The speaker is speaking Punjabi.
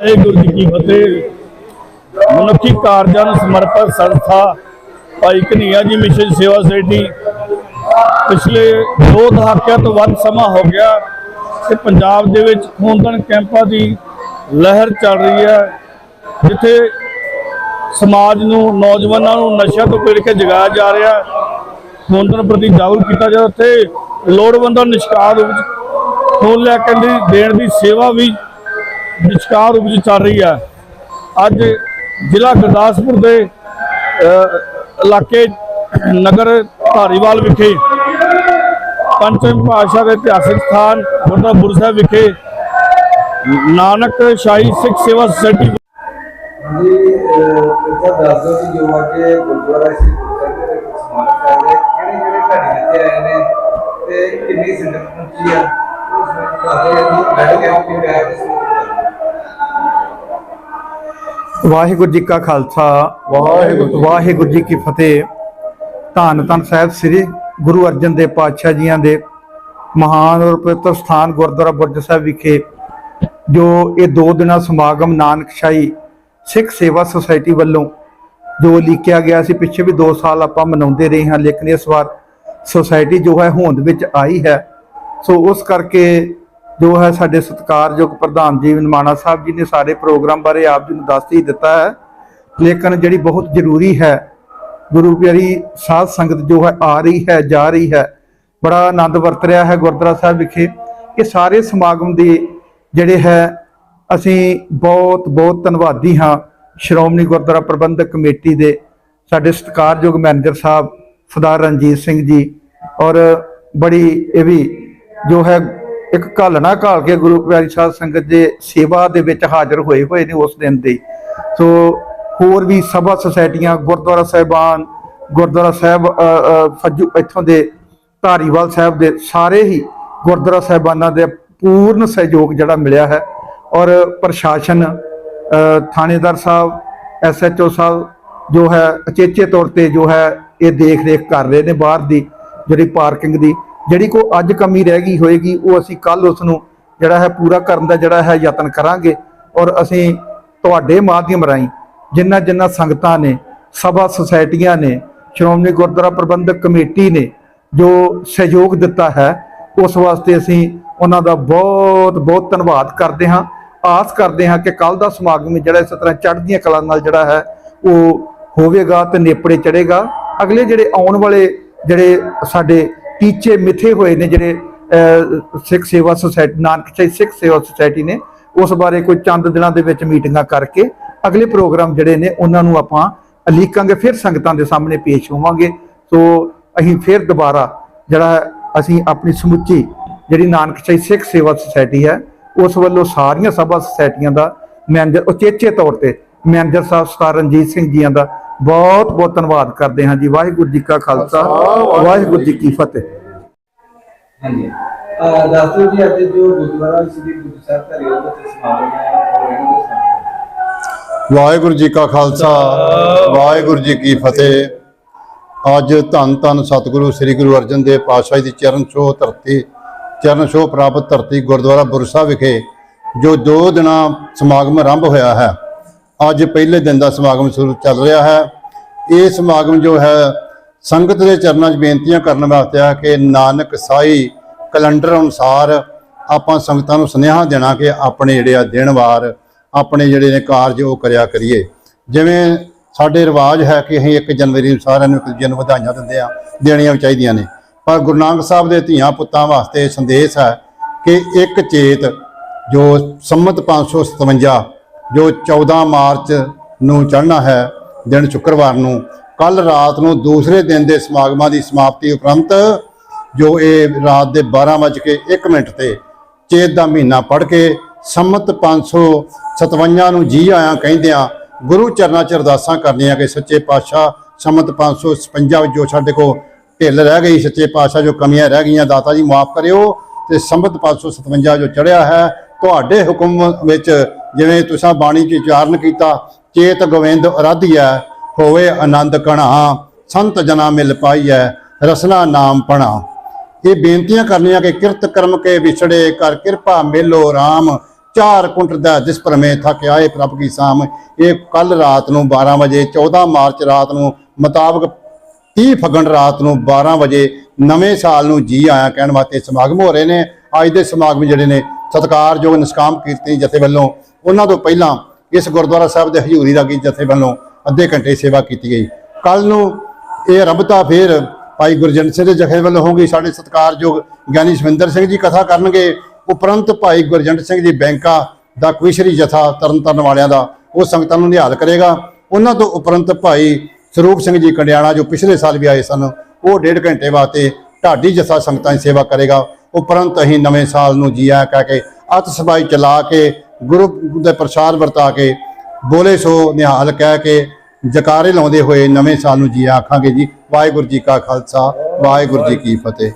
ਵਾਹਿਗੁਰੂ ਜੀ ਕੀ ਫਤਿਹ। ਮਨੁੱਖੀ ਕਾਰਜਾਂ ਨੂੰ ਸਮਰਪਿਤ ਸੰਸਥਾ ਭਾਈ ਕਨ੍ਹਈਆ ਜੀ ਮਿਸ਼ਨ ਸੇਵਾ ਸੁਸਾਇਟੀ ਪਿਛਲੇ ਦੋ ਦਹਾਕਿਆਂ ਤੋਂ ਵੱਧ ਸਮਾਂ ਹੋ ਗਿਆ ਕਿ ਪੰਜਾਬ ਦੇ ਵਿੱਚ ਖੂਨਦਾਨ ਕੈਂਪਾਂ ਦੀ ਲਹਿਰ ਚੱਲ ਰਹੀ ਹੈ, ਜਿੱਥੇ ਸਮਾਜ ਨੂੰ, ਨੌਜਵਾਨਾਂ ਨੂੰ ਨਸ਼ਿਆਂ ਤੋਂ ਪੀੜ ਕੇ ਜਗਾਇਆ ਜਾ ਰਿਹਾ ਹੈ। ਖੂਨਦਾਨ ਪ੍ਰਤੀ ਜਾਗਰੂਕ ਕੀਤਾ ਜਾ ਉੱਥੇ ਲੋੜਵੰਦਾਂ ਨੂੰ ਵਿੱਚ ਖੂਨ ਲੈ ਕੇ ਦੇਣ ਦੀ ਸੇਵਾ ਵੀ ਵਿਚਕਾਰ ਰੂਪ ਚੱਲ ਰਹੀ ਹੈ। ਅੱਜ ਜ਼ਿਲ੍ਹਾ ਗੁਰਦਾਸਪੁਰ ਦੇ ਇਲਾਕੇ ਨਗਰ ਧਾਰੀਵਾਲ ਵਿਖੇ ਪੰਚਮ ਪਾਤਸ਼ਾਹ ਦੇ ਇਤਿਹਾਸਕ ਸਥਾਨ ਗੁਰਦੁਆਰਾ ਬੁਰ ਸਾਹਿਬ ਵਿਖੇ ਨਾਨਕ ਸ਼ਾਹੀ ਸਿੱਖ ਸੇਵਾ ਸੁਸਾਇਟੀ ਜੀ ਇਹ ਦੱਸ ਦਿਓ ਕਿ ਜੋ ਅੱਜ ਗੁਰਦੁਆਰਾ ਸੀ ਗੁਰਦੁਆਰੇ ਦੇ ਵਿੱਚ ਸਮਾਗਮ ਕਰ ਰਹੇ ਕਿਹੜੇ ਕਿਹੜੇ ਢਾਡੀ ਇੱਥੇ ਆਏ ਨੇ ਤੇ ਕਿੰਨੀ ਸੰਗਤ ਪਹੁੰਚੀ ਆ ਉਸ ਵਿੱਚ ਦੱਸਦੇ ਆ ਜੀ ਬੈਠ ਕੇ ਆਪਣੀ ਬੈਠ ਵਾਹਿਗੁਰੂ ਜੀ ਕਾ ਖਾਲਸਾ ਵਾਹਿਗੁਰੂ ਵਾਹਿਗੁਰੂ ਜੀ ਕੀ ਫਤਿਹ। ਧੰਨ ਧੰਨ ਸਾਹਿਬ ਸ੍ਰੀ ਗੁਰੂ ਅਰਜਨ ਦੇਵ ਪਾਤਸ਼ਾਹ ਜੀਆਂ ਦੇ ਮਹਾਨ ਔਰ ਪਵਿੱਤਰ ਸਥਾਨ ਗੁਰਦੁਆਰਾ ਬੁਰਜ ਸਾਹਿਬ ਵਿਖੇ ਜੋ ਇਹ ਦੋ ਦਿਨਾਂ ਸਮਾਗਮ ਨਾਨਕਸ਼ਾਹੀ ਸਿੱਖ ਸੇਵਾ ਸੁਸਾਇਟੀ ਵੱਲੋਂ ਜੋ ਲਿਖਿਆ ਗਿਆ ਸੀ ਪਿੱਛੇ ਵੀ 2 ਸਾਲ ਆਪਾਂ ਮਨਾਉਂਦੇ ਰਹੇ ਹਾਂ ਲੇਕਿਨ ਇਸ ਵਾਰ ਸੁਸਾਇਟੀ ਜੋ ਹੈ ਹੋਂਦ ਵਿੱਚ ਆਈ ਹੈ। ਸੋ ਉਸ ਕਰਕੇ ਜੋ ਹੈ ਸਾਡੇ ਸਤਿਕਾਰਯੋਗ ਪ੍ਰਧਾਨ ਜੀ ਨਿਮਾਣਾ ਸਾਹਿਬ ਜੀ ਨੇ ਸਾਰੇ ਪ੍ਰੋਗਰਾਮ ਬਾਰੇ ਆਪ ਜੀ ਨੂੰ ਦੱਸ ਹੀ ਦਿੱਤਾ ਹੈ। ਲੇਕਿਨ ਜਿਹੜੀ ਬਹੁਤ ਜ਼ਰੂਰੀ ਹੈ, ਗੁਰੂ ਪਿਆਰੀ ਸਾਧ ਸੰਗਤ ਜੋ ਹੈ ਆ ਰਹੀ ਹੈ, ਜਾ ਰਹੀ ਹੈ, ਬੜਾ ਆਨੰਦ ਵਰਤ ਰਿਹਾ ਹੈ ਗੁਰਦੁਆਰਾ ਸਾਹਿਬ ਵਿਖੇ। ਇਹ ਸਾਰੇ ਸਮਾਗਮ ਦੇ ਜਿਹੜੇ ਹੈ, ਅਸੀਂ ਬਹੁਤ ਬਹੁਤ ਧੰਨਵਾਦੀ ਹਾਂ। ਸ਼੍ਰੋਮਣੀ ਗੁਰਦੁਆਰਾ ਪ੍ਰਬੰਧਕ ਕਮੇਟੀ ਦੇ ਸਾਡੇ ਸਤਿਕਾਰਯੋਗ ਮੈਨੇਜਰ ਸਾਹਿਬ ਸਰਦਾਰ ਰਣਜੀਤ ਸਿੰਘ ਜੀ ਔਰ ਬੜੀ ਇਹ ਵੀ ਜੋ ਹੈ ਇੱਕ ਘਾਲਣਾ ਘਾਲ ਕੇ ਗੁਰੂ ਪਿਆਰੀ ਸਾਧ ਸੰਗਤ ਦੇ ਸੇਵਾ ਦੇ ਵਿੱਚ ਹਾਜ਼ਰ ਹੋਏ ਹੋਏ ਨੇ ਉਸ ਦਿਨ ਦੇ। ਸੋ ਹੋਰ ਵੀ ਸਭਾ ਸੁਸਾਇਟੀਆਂ, ਗੁਰਦੁਆਰਾ ਸਾਹਿਬਾਨ, ਗੁਰਦੁਆਰਾ ਸਾਹਿਬ ਫੱਜੂ ਇੱਥੋਂ ਦੇ ਧਾਰੀਵਾਲ ਸਾਹਿਬ ਦੇ ਸਾਰੇ ਹੀ ਗੁਰਦੁਆਰਾ ਸਾਹਿਬਾਨਾਂ ਦੇ ਪੂਰਨ ਸਹਿਯੋਗ ਜਿਹੜਾ ਮਿਲਿਆ ਹੈ। ਔਰ ਪ੍ਰਸ਼ਾਸਨ ਥਾਣੇਦਾਰ ਸਾਹਿਬ ਐਸਐਚਓ ਸਾਹਿਬ ਜੋ ਹੈ, ਅਚੇਚੇ ਤੌਰ ਤੇ ਜੋ ਹੈ, ਇਹ ਦੇਖ ਰੇਖ ਕਰ ਰਹੇ ਨੇ ਬਾਹਰ ਦੀ ਜਿਹੜੀ ਪਾਰਕਿੰਗ ਦੀ। ਜਿਹੜੀ ਕੋ ਅੱਜ ਕਮੀ ਰਹਿ ਗਈ ਹੋਏਗੀ, ਉਹ ਅਸੀਂ ਕੱਲ ਉਸ ਨੂੰ ਜਿਹੜਾ ਹੈ ਪੂਰਾ ਕਰਨ ਦਾ ਜਿਹੜਾ ਹੈ ਯਤਨ ਕਰਾਂਗੇ ਔਰ ਅਸੀਂ ਤੁਹਾਡੇ ਮਾਧਿਅਮ ਰਾਹੀਂ ਜਿੰਨਾ ਜਿੰਨਾ ਸੰਗਤਾਂ ਨੇ, ਸਭਾ ਸੁਸਾਇਟੀਆਂ ਨੇ, ਸ਼੍ਰੋਮਣੀ ਗੁਰਦੁਆਰਾ ਪ੍ਰਬੰਧਕ ਕਮੇਟੀ ਨੇ ਜੋ ਸਹਿਯੋਗ ਦਿੱਤਾ ਹੈ, ਉਸ ਵਾਸਤੇ ਅਸੀਂ ਉਹਨਾਂ ਦਾ ਬਹੁਤ ਬਹੁਤ ਧੰਨਵਾਦ ਕਰਦੇ ਹਾਂ। ਆਸ ਕਰਦੇ ਹਾਂ ਕਿ ਕੱਲ ਦਾ ਸਮਾਗਮ ਜਿਹੜਾ ਇਸ ਤਰ੍ਹਾਂ ਚੜ੍ਹਦੀਆਂ ਕਲਾ ਨਾਲ ਜਿਹੜਾ ਹੈ, ਉਹ ਹੋਵੇਗਾ ਤੇ ਨੇਪੜੇ ਚੜੇਗਾ ਅਗਲੇ ਜਿਹੜੇ ਆਉਣ ਵਾਲੇ ਜਿਹੜੇ ਸਾਡੇ ਟੀਚੇ ਮਿੱਥੇ ਹੋਏ ਨੇ ਜਿਹੜੇ ਸਿੱਖ ਸੇਵਾ ਸੁਸਾਇਟੀ ਨਾਨਕਸ਼ਾਹੀ ਸਿੱਖ ਸੇਵਾ ਸੁਸਾਇਟੀ ਨੇ, ਉਸ ਬਾਰੇ ਕੋਈ ਚੰਦ ਦਿਨਾਂ ਦੇ ਵਿੱਚ ਮੀਟਿੰਗਾਂ ਕਰਕੇ ਅਗਲੇ ਪ੍ਰੋਗਰਾਮ ਜਿਹੜੇ ਨੇ, ਉਹਨਾਂ ਨੂੰ ਆਪਾਂ ਅਲੀਕਾਂਗੇ ਫਿਰ ਸੰਗਤਾਂ ਦੇ ਸਾਹਮਣੇ ਪੇਸ਼ ਹੋਵਾਂਗੇ। ਸੋ, ਅਸੀਂ ਫਿਰ ਦੁਬਾਰਾ ਜਿਹੜਾ ਅਸੀਂ ਆਪਣੀ ਸਮੁੱਚੀ ਜਿਹੜੀ ਨਾਨਕ ਨਾਨਕਸ਼ਾਹੀ ਸਿੱਖ ਸੇਵਾ ਸੁਸਾਇਟੀ ਹੈ, ਉਸ ਵੱਲੋਂ ਸਾਰੀਆਂ ਸਭਾ ਸੁਸਾਇਟੀਆਂ ਦਾ ਮੈਨੇਜਰ ਉਚੇਚੇ ਤੌਰ ਤੇ ਮੈਨੇਜਰ ਸਾਹਿਬ ਸਰਦਾਰ ਰਣਜੀਤ ਸਿੰਘ ਜੀਆਂ ਦਾ ਬਹੁਤ ਬਹੁਤ ਧੰਨਵਾਦ ਕਰਦੇ ਹਾਂ ਜੀ। ਵਾਹਿਗੁਰੂ ਜੀ ਕਾ ਖਾਲਸਾ ਵਾਹਿਗੁਰੂ ਜੀ ਕੀ ਫਤਿਹ। ਹਾਂਜੀ। ਅਹ ਦੱਸ ਦਿਓ ਜੀ ਅੱਜ ਜੋ ਗੁਰਦੁਆਰਾ ਸ੍ਰੀ ਗੁਰੂ ਸਾਹਿਬ ਧਾਰੀਵਾਲ ਦੇ ਵਿੱਚ ਸਮਾਗਮ ਹੈ ਉਹ ਰਹਿਣ ਦੇ ਸੰਬੰਧ ਵਾਹਿਗੁਰੂ ਜੀ ਕਾ ਖਾਲਸਾ ਵਾਹਿਗੁਰੂ ਜੀ ਕੀ ਫਤਿਹ। ਅੱਜ ਧੰਨ ਧੰਨ ਸਤਿਗੁਰੂ ਸ੍ਰੀ ਗੁਰੂ ਅਰਜਨ ਦੇਵ ਪਾਤਸ਼ਾਹ ਦੀ ਚਰਨ ਛੋਹ ਧਰਤੀ ਚਰਨ ਛੋਹ ਪ੍ਰਾਪਤ ਧਰਤੀ ਗੁਰਦੁਆਰਾ ਬੁਰਸਾ ਵਿਖੇ ਜੋ ਦੋ ਦਿਨਾਂ ਸਮਾਗਮ ਆਰੰਭ ਹੋਇਆ ਹੈ। ਅੱਜ ਪਹਿਲੇ ਦਿਨ ਦਾ ਸਮਾਗਮ ਸ਼ੁਰੂ ਚੱਲ ਰਿਹਾ ਹੈ। ਇਹ ਸਮਾਗਮ ਜੋ ਹੈ, ਸੰਗਤ ਦੇ ਚਰਨਾਂ 'ਚ ਬੇਨਤੀਆਂ ਕਰਨ ਵਾਸਤੇ ਆ ਕਿ ਨਾਨਕ ਸਾਈ ਕੈਲੰਡਰ ਅਨੁਸਾਰ ਆਪਾਂ ਸੰਗਤਾਂ ਨੂੰ ਸੁਨੇਹਾ ਦੇਣਾ ਕਿ ਆਪਣੇ ਜਿਹੜੇ ਆ ਦਿਨ ਵਾਰ, ਆਪਣੇ ਜਿਹੜੇ ਨੇ ਕਾਰਜ ਉਹ ਕਰਿਆ ਕਰੀਏ। ਜਿਵੇਂ ਸਾਡੇ ਰਿਵਾਜ ਹੈ ਕਿ ਅਸੀਂ 1 ਜਨਵਰੀ ਨੂੰ ਸਾਰਿਆਂ ਨੂੰ ਇੱਕ ਦੂਜੇ ਨੂੰ ਵਧਾਈਆਂ ਦਿੰਦੇ ਆ ਦੇਣੀਆਂ ਵੀ ਚਾਹੀਦੀਆਂ ਨੇ। ਪਰ ਗੁਰੂ ਨਾਨਕ ਸਾਹਿਬ ਦੇ ਧੀਆਂ ਪੁੱਤਾਂ ਵਾਸਤੇ ਸੰਦੇਸ਼ ਹੈ ਕਿ ਇੱਕ ਚੇਤ ਜੋ ਸੰਮਤ 557 ਜੋ 14 ਮਾਰਚ ਨੂੰ ਚੜ੍ਹਨਾ ਹੈ, ਦਿਨ ਸ਼ੁੱਕਰਵਾਰ ਨੂੰ ਕੱਲ ਰਾਤ ਨੂੰ ਦੂਸਰੇ ਦਿਨ ਦੇ ਸਮਾਗਮਾਂ ਦੀ ਸਮਾਪਤੀ ਉਪਰੰਤ, ਜੋ ਇਹ ਰਾਤ ਦੇ 12:01 ਮਿੰਟ ਤੇ ਚੇਤ ਦਾ ਮਹੀਨਾ ਪੜ੍ਹ ਕੇ ਸੰਮਤ 557 ਨੂੰ ਜੀ ਆਇਆਂ ਕਹਿੰਦਿਆਂ ਗੁਰੂ ਚਰਨਾਂ 'ਚ ਅਰਦਾਸਾਂ ਕਰਨੀਆਂ ਕਿ ਸੱਚੇ ਪਾਤਸ਼ਾਹ ਸੰਮਤ 556 ਵਿੱਚ ਜੋ ਸਾਡੇ ਕੋ ਢਿੱਲ ਰਹਿ ਗਈ, ਸੱਚੇ ਪਾਤਸ਼ਾਹ ਜੋ ਕਮੀਆਂ ਰਹਿ ਗਈਆਂ, ਦਾਤਾ ਜੀ ਮਾਫ ਕਰਿਓ ਤੇ ਸੰਮਤ 557 ਜੋ ਚੜਿਆ ਹੈ, ਤੁਹਾਡੇ ਹੁਕਮ ਵਿੱਚ ਜਿਵੇਂ ਤੁਸੀਂ ਬਾਣੀ 'ਚ ਉਚਾਰਨ ਕੀਤਾ, ਚੇਤ ਗੋਵਿੰਦ ਅਰਾਧੀਐ, ਹੋਵੇ ਆਨੰਦ ਕਣਾ, ਸੰਤ ਜਨਾ ਮਿਲ ਪਾਈਐ, ਰਸਨਾ ਨਾਮ ਪਣਾ। ਇਹ ਬੇਨਤੀਆਂ ਕਰਨੀਆਂ ਕਿ ਕਿਰਤ ਕਰਮ ਕੇ ਵਿਛੜੇ ਕਰ ਕਿਰਪਾ ਮੇਲੋ RAM ਚਾਰ ਕੁੰਟ ਦਾ ਜਿਸ ਪਰਮੇ ਥਕ ਆਏ ਪ੍ਰਭ ਕੀ ਸਾਮ। ਇਹ ਕੱਲ ਰਾਤ ਨੂੰ 12 ਵਜੇ 14 ਮਾਰਚ ਰਾਤ ਨੂੰ ਮੁਤਾਬਕ 30 ਫਗਣ ਰਾਤ ਨੂੰ 12 ਵਜੇ ਨਵੇਂ ਸਾਲ ਨੂੰ ਜੀ ਆਇਆ ਕਹਿਣ ਵਾਸਤੇ ਸਮਾਗਮ ਹੋ ਰਹੇ ਨੇ। ਅੱਜ ਦੇ ਸਮਾਗਮ ਜਿਹੜੇ ਨੇ, ਸਤਿਕਾਰਯੋਗ ਨਿਸ਼ਕਾਮ ਕੀਰਤਨੀ ਜਥੇ ਵੱਲੋਂ ਉਹਨਾਂ ਤੋਂ ਪਹਿਲਾਂ ਇਸ ਗੁਰਦੁਆਰਾ ਸਾਹਿਬ ਦੇ ਹਜ਼ੂਰੀ ਰਾਗੀ ਜਥੇ ਵੱਲੋਂ ਅੱਧੇ ਘੰਟੇ ਸੇਵਾ ਕੀਤੀ ਗਈ। ਕੱਲ ਨੂੰ ਇਹ ਰਬਤਾ ਫੇਰ ਭਾਈ ਗੁਰਜੰਟ ਸਿੰਘ ਦੇ ਜਥੇ ਵੱਲੋਂ ਹੋਗੀ ਸਾਡੇ ਸਤਿਕਾਰਯੋਗ ਗਿਆਨੀ ਸ਼ਵਿੰਦਰ ਸਿੰਘ ਜੀ ਕਥਾ ਕਰਨਗੇ। ਉਪਰੰਤ ਭਾਈ ਗੁਰਜੰਟ ਸਿੰਘ ਜੀ ਬੈਂਕਾ ਦਾ ਕੁਇਸ਼ਰੀ ਜਥਾ ਤਰਨਤਾਰਨ ਵਾਲਿਆਂ ਦਾ, ਉਹ ਸੰਗਤਾਂ ਨੂੰ ਨਿਹਾਲ ਕਰੇਗਾ। ਉਹਨਾਂ ਤੋਂ ਉਪਰੰਤ ਭਾਈ ਸਰੂਪ ਸਿੰਘ ਜੀ ਕੰਡਿਆਣਾ, ਜੋ ਪਿਛਲੇ ਸਾਲ ਵੀ ਆਏ ਸਨ, ਉਹ ਡੇਢ ਘੰਟੇ ਵਾਸਤੇ ਢਾਡੀ ਜਥਾ ਸੰਗਤਾਂ ਦੀ ਸੇਵਾ ਕਰੇਗਾ। ਉਪਰੰਤ ਅਸੀਂ ਨਵੇਂ ਸਾਲ ਨੂੰ ਜੀਆ ਕਹਿ ਕੇ ਅਤਿਸਬਾਈ ਚਲਾ ਕੇ ਗੁਰੂ ਦਾ ਪ੍ਰਸਾਦ ਵਰਤਾ ਕੇ ਬੋਲੇ ਸੋ ਨਿਹਾਲ ਕਹਿ ਕੇ ਜਕਾਰੇ ਲਾਉਂਦੇ ਹੋਏ ਨਵੇਂ ਸਾਲ ਨੂੰ ਜੀ ਆਖਾਂਗੇ ਜੀ। ਵਾਹਿਗੁਰੂ ਜੀ ਕਾ ਖਾਲਸਾ, ਵਾਹਿਗੁਰੂ ਜੀ ਕੀ ਫਤਿਹ।